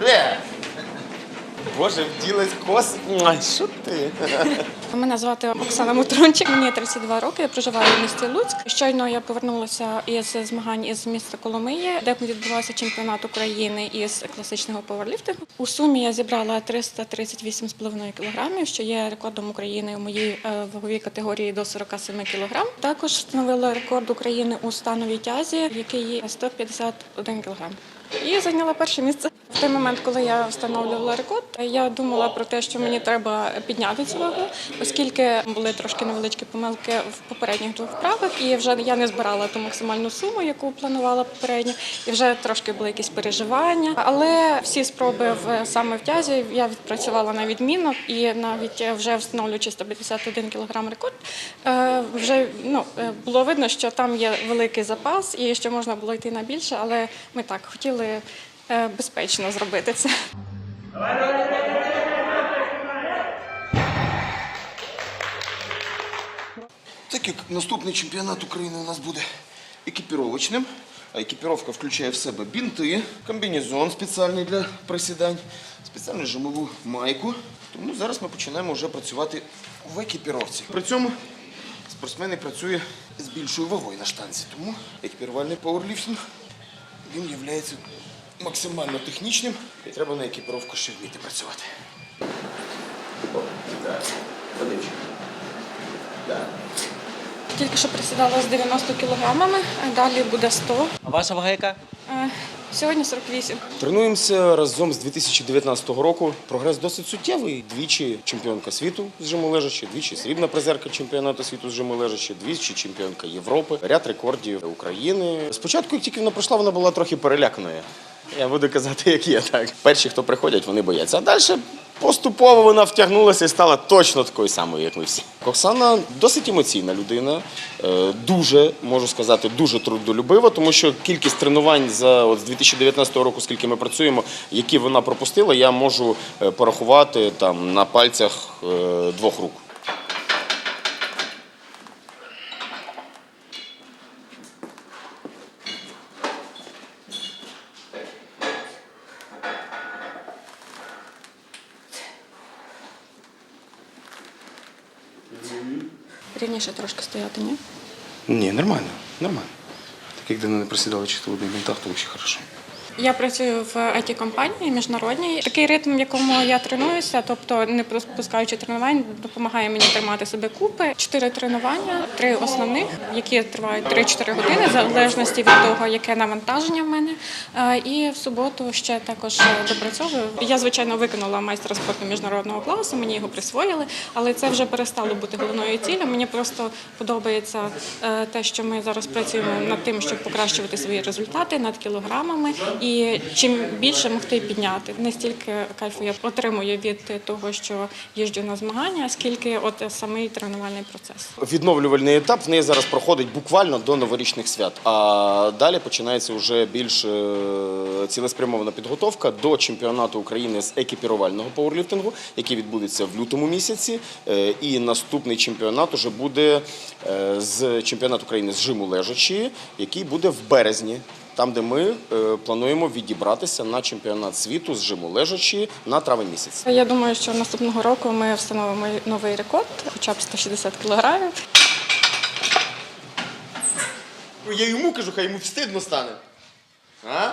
Де? Боже, вділась кос. Ай, Що ти? Мене звати Оксана Мутрончик, мені 32 роки. Я проживаю в місті Луцьк. Щойно я повернулася із змагань із міста Коломиї, де відбувався чемпіонат України із класичного пауерліфтингу. У сумі я зібрала 338,5 кг, що є рекордом України у моїй е, ваговій категорії до 47 кг. Також встановила рекорд України у становій тязі, який 151 кг. І зайняла перше місце. В той момент, коли я встановлювала рекорд, я думала про те, що мені треба підняти цю вагу, оскільки були трошки невеличкі помилки в попередніх двох вправах, і вже я не збирала ту максимальну суму, яку планувала попередньо, і вже трошки були якісь переживання. Але всі спроби в саме в тязі я відпрацювала на відмінно, і навіть вже встановлюючи 151 кг рекорд, е, вже ну е, було видно, що там є великий запас і що можна було йти на більше, але ми так хотіли е, безпечно зробити це. Так як наступний чемпіонат України у нас буде екіпіровочним, а екіпіровка включає в себе бінти, комбінезон спеціальний для присідань, спеціальну жимову майку. Тому зараз ми починаємо вже працювати в екіпіровці. При цьому спортсмен працює з більшою вагою на штанці. Тому екіпірувальний пауерліфтинг він є максимально технічним і треба на екіпіровку ще вміти працювати. Подивіться. Тільки що присідала з 90 кілограмами, а далі буде 100. А ваша вага яка? Е, Сьогодні 48. Тренуємося разом з 2019 року. Прогрес досить суттєвий. Двічі чемпіонка світу з жиму лежачі, двічі срібна призерка чемпіонату світу з жиму лежачі, двічі чемпіонка Європи, ряд рекордів України. Спочатку, як тільки вона прийшла, вона була трохи переляканою. Я буду казати, як є так. Перші, хто приходять, вони бояться. А далі поступово вона втягнулася і стала точно такою самою, як ми всі. Оксана досить емоційна людина, е, дуже можу сказати, дуже трудолюбива, тому що кількість тренувань за от з 2019 року, скільки ми працюємо, які вона пропустила, я можу е, порахувати там на пальцях е, двох рук. Рівніше трошки стояти, ні? Ні, нормально, нормально. Так як давно не присідали чисто в одних бінтах, то взагалі хорошо. Я працюю в it компанії міжнародній. Такий ритм, в якому я тренуюся, тобто не пропускаючи тренувань, допомагає мені тримати себе купи. Чотири тренування, три основних, які тривають 3-4 години, в залежності від того, яке навантаження в мене. Е, І в суботу ще також допрацьовую. Я звичайно виконала майстра спорту міжнародного класу, мені його присвоїли, але це вже перестало бути головною ціллю. Мені просто подобається е, те, що ми зараз працюємо над тим, щоб покращувати свої результати над кілограмами. І чим більше могти підняти, не стільки кайфу я отримую від того, що їжджу на змагання, скільки от самий тренувальний процес. Відновлювальний етап в неї зараз проходить буквально до новорічних свят. А далі починається вже більш е, цілеспрямована підготовка до чемпіонату України з екіпірувального пауерліфтингу, який відбудеться в лютому місяці. Е, І наступний чемпіонат уже буде е, з чемпіонату України з жиму лежачі, який буде в березні. Там, де ми е, плануємо відібратися на чемпіонат світу з жиму лежачі на травень місяць. Я думаю, що наступного року ми встановимо новий рекорд, хоча б 160 кілограмів. Я йому кажу, хай йому встидно стане. А?